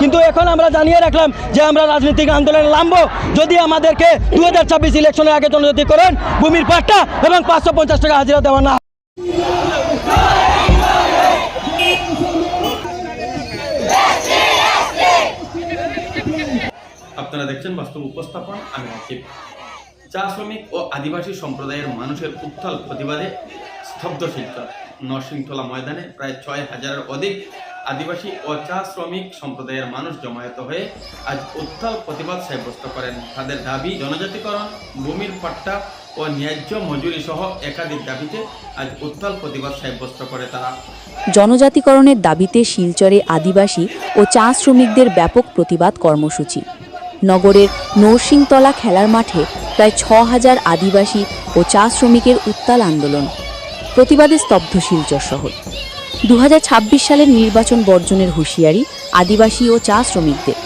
কিন্তু এখন আমরা জানিয়ে রাখলাম যে আমরা রাজনৈতিক আন্দোলনে নামবো। যদি আমাদেরকে দু হাজার ছাব্বিশ ইলেকশনের আগে জনজাতি করেন, ভূমির পাট্টা এবং পাঁচশো পঞ্চাশ টাকা হাজিরা দেওয়া না আপনারা দেখছেন বাস্তব উপস্থাপন, আমি রাকিব। চা শ্রমিক ও আদিবাসী সম্প্রদায়ের মানুষের উত্থাল প্রতিবাদে স্তব্ধ শিলচর। নরসিংতলা ময়দানে প্রায় ছয় হাজারের অধিক আদিবাসী ও চা শ্রমিক সম্প্রদায়ের মানুষ জমায়েত হয়ে আজ উত্তাল প্রতিবাদ সাব্যস্ত করেন। তাদের দাবি, জনজাতিকরণ, ভূমির পাট্টা ও ন্যায্য মজুরি সহ একাধিক দাবিতে আজ উত্তাল প্রতিবাদ সাব্যস্ত করে তারা। জনজাতিকরণের দাবিতে শিলচরে আদিবাসী ও চা শ্রমিকদের ব্যাপক প্রতিবাদ কর্মসূচি। নগরের নরসিংতলা খেলার মাঠে প্রায় ছ হাজার আদিবাসী ও চা শ্রমিকের উত্তাল আন্দোলন। প্রতিবাদে স্তব্ধ শিলচর শহর। দু হাজার ছাব্বিশ সালের নির্বাচন বর্জনের হুঁশিয়ারি আদিবাসী ও চা শ্রমিকদের।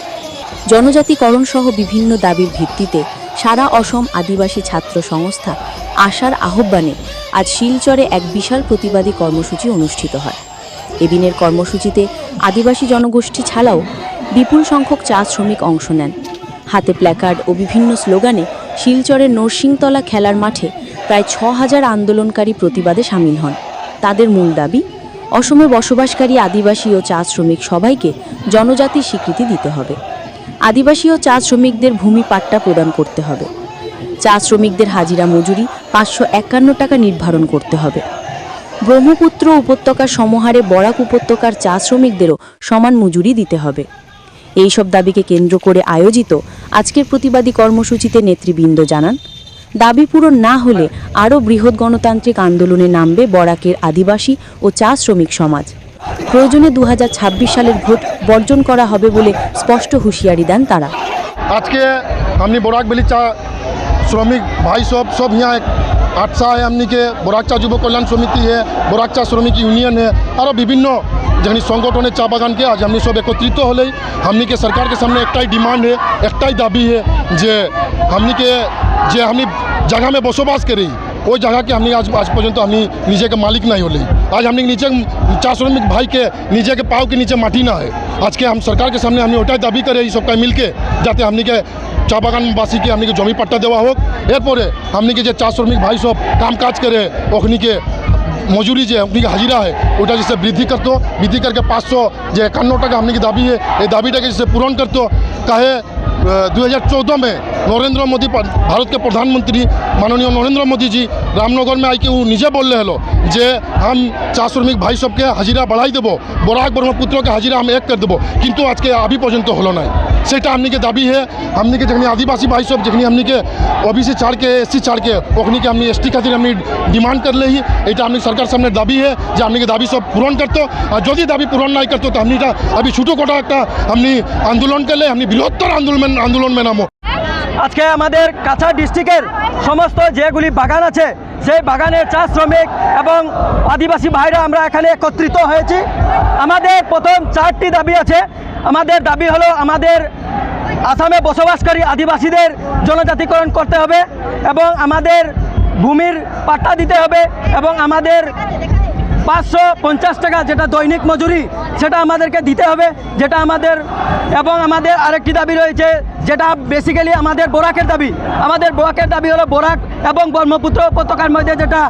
জনজাতিকরণ সহ বিভিন্ন দাবির ভিত্তিতে সারা অসম আদিবাসী ছাত্র সংস্থা আশার আহ্বানে আজ শিলচরে এক বিশাল প্রতিবাদী কর্মসূচি অনুষ্ঠিত হয়। এদিনের কর্মসূচিতে আদিবাসী জনগোষ্ঠী ছাড়াও বিপুল সংখ্যক চা শ্রমিক অংশ নেন। হাতে প্ল্যাকার্ড ও বিভিন্ন স্লোগানে শিলচরের নরসিংতলা খেলার মাঠে প্রায় ছ হাজার আন্দোলনকারী প্রতিবাদে সামিল হন। তাদের মূল দাবি, অসমে বসবাসকারী আদিবাসী ও চা শ্রমিক সবাইকে জনজাতির স্বীকৃতি দিতে হবে। আদিবাসী ও চা শ্রমিকদের ভূমি পাট্টা প্রদান করতে হবে। চা শ্রমিকদের হাজিরা মজুরি পাঁচশো একান্ন টাকা নির্ধারণ করতে হবে। ব্রহ্মপুত্র উপত্যকার সমহারে বরাক উপত্যকার চা শ্রমিকদেরও সমান মজুরি দিতে হবে। এইসব দাবিকে কেন্দ্র করে আয়োজিত আজকের প্রতিবাদী কর্মসূচিতে নেতৃবৃন্দ জানান দাবি পূরণ না হলে আরও বৃহৎ গণতান্ত্রিক আন্দোলনে নামবে বরাকের আদিবাসী ও চা শ্রমিক সমাজ প্রয়োজনে দু সালের ভোট বর্জন করা হবে বলে স্পষ্ট হুঁশিয়ারি দেন তারা আজকে हमने बोराक बेली चा श्रमिक भाई सब सब यहाँ एक আটসা है हमने के बोराक चा যুব কল্যাণ সমিতি है बोराक चा শ্রমিক ইউনিয়ন है আরও বিভিন্ন যেখানে সংগঠনের চা বাগানকে আজ আপনি সব একত্রিত হলেই हमने সরকারকে সামনে একটাই ডিমান্ড है একটাই দাবি है যে हमने के जे हम जगह में बसोबास करी वो जगह के हमने आज आज पर्यटन तो हम निजे के मालिक नहीं होली आज हमने नीचे चार श्रमिक भाई के नीचे के पाव के नीचे माटी ना है आज के हम सरकार के सामने हमने उठाए दाबी करे इस मिल के जाते हमने के चा बागान वासी के हमने के जमी पट्टा देवा हो एरपर हमने के चार श्रमिक भाई सब काम काज करे अखनी के मजूरी जो अपनी हाजिरा है वोटा जैसे वृद्धि करते वृद्धि करके पाँच सौ जो एकान्न टाक हमने की दाबी है ये दाबीटा के जैसे पूरण करते कहे दो हज़ार में नरेंद्र मोदी भारत के प्रधानमंत्री माननीय नरेंद्र मोदी जी रामनगर में आई वो निजे बोल हलो जे हम चा श्रमिक भाई सबके हाजिरा बढ़ाई देव बराक ब्रह्मपुत्र के हाजिरा हम एक कर देव किंतु आज के अभी पर्यंत हलो ना সেটা আমনিকে দাবি হে। আমনিকে যেখানে আদিবাসী ভাই সব, যেখানে আমনিকে ওবিসি ছাড়কে এসসি ছাড়কে ওখানে আপনি এসটি খাতির আপনি ডিমান্ড করলে ही এটা আপনি সরকার সামনে দাবি है যে আপনিকে দাবি সব পূরণ করতো। আর যদি দাবি পূরণ নাই করতো, তো আপনি এটা আবি ছোটো কোটা একটা আপনি আন্দোলন করলে আপনি বৃহত্তর আন্দোলন আন্দোলন মেনামো। আজকে আমাদের কাছা ডিস্ট্রিক্টের সমস্ত যেগুলি বাগান আছে, সেই বাগানের চা শ্রমিক এবং আদিবাসী ভাইরা আমরা এখানে একত্রিত হয়েছি। আমাদের প্রথম চারটি দাবি আছে আমাদের দাবি হলো আমাদের আসামে বসবাসকারী আদিবাসীদের জনজাতিকরণ করতে হবে এবং আমাদের ভূমির পাট্টা দিতে হবে এবং আমাদের পাঁচশো পঞ্চাশ টাকা যেটা দৈনিক মজুরি সেটা আমাদেরকে দিতে হবে, যেটা আমাদের এবং আমাদের আরেকটি দাবি রয়েছে, যেটা বেসিক্যালি আমাদের বোরাকের দাবি। আমাদের বোরাকের দাবি হলো বোরাক এবং ব্রহ্মপুত্র উপত্যকার মধ্যে যেটা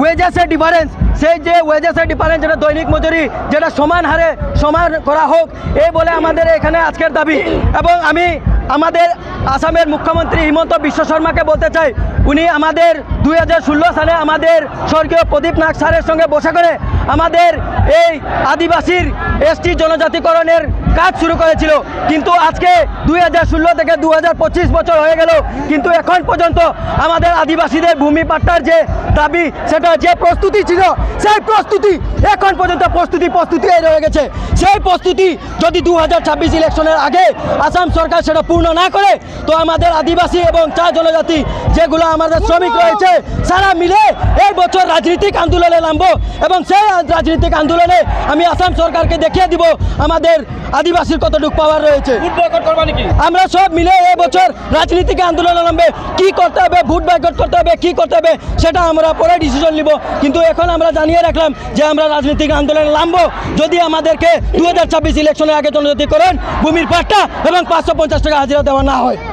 ওয়েজেসের ডিফারেন্স সেই যে ওয়েজেসের ডিফারেন্স যেটা দৈনিক মজুরি, যেটা সমান হারে সমান করা হোক, এই বলে আমাদের এখানে আজকের দাবি। এবং আমি আমাদের আসামের মুখ্যমন্ত্রী হিমন্ত বিশ্ব শর্মাকে বলতে চাই, উনি আমাদের দু হাজার ষোলো সালে আমাদের স্বর্গীয় প্রদীপ নাগ স্যারের সঙ্গে বসে করে আমাদের এই আদিবাসীর এসটি জনজাতিকরণের কাজ শুরু করেছিল। কিন্তু আজকে দুই হাজার ষোলো থেকে দু হাজার পঁচিশ বছর হয়ে গেল। কিন্তু এখন পর্যন্ত আমাদের আদিবাসীদের ভূমি পাট্টার যে দাবি, সেটা যে প্রস্তুতি ছিল, সেই প্রস্তুতি এখন পর্যন্ত প্রস্তুতি প্রস্তুতি রয়ে গেছে। সেই প্রস্তুতি যদি দু হাজার ছাব্বিশ ইলেকশনের আগে আসাম সরকার সেটা পূর্ণ না করে, তো আমাদের আদিবাসী এবং চা জনজাতি যেগুলো আমাদের শ্রমিক রয়েছে, সারা মিলে এই বছর রাজনৈতিক আন্দোলনে নামবো। এবং সেই রাজনৈতিক আন্দোলনে আমি আসাম সরকারকে দেখিয়ে দিব, আমাদের আদিবাসীর কতটুকু পাওয়ার রয়েছে? আমরা সব মিলে এবছর রাজনীতিকে আন্দোলন নামবে। কি করতে হবে? ভোট বয়কট করতে হবে? কি করতে হবে? সেটা আমরা পরে ডিসিশন নিব। কিন্তু এখন আমরা জানিয়ে রাখলাম যে আমরা রাজনৈতিক আন্দোলনে নামবো। যদি আমাদেরকে দু হাজার ছাব্বিশ ইলেকশনের আগে জনজাতি করেন ভূমির পাট্টা এবং পাঁচশো পঞ্চাশ টাকা হাজিরা দেওয়া না হয়।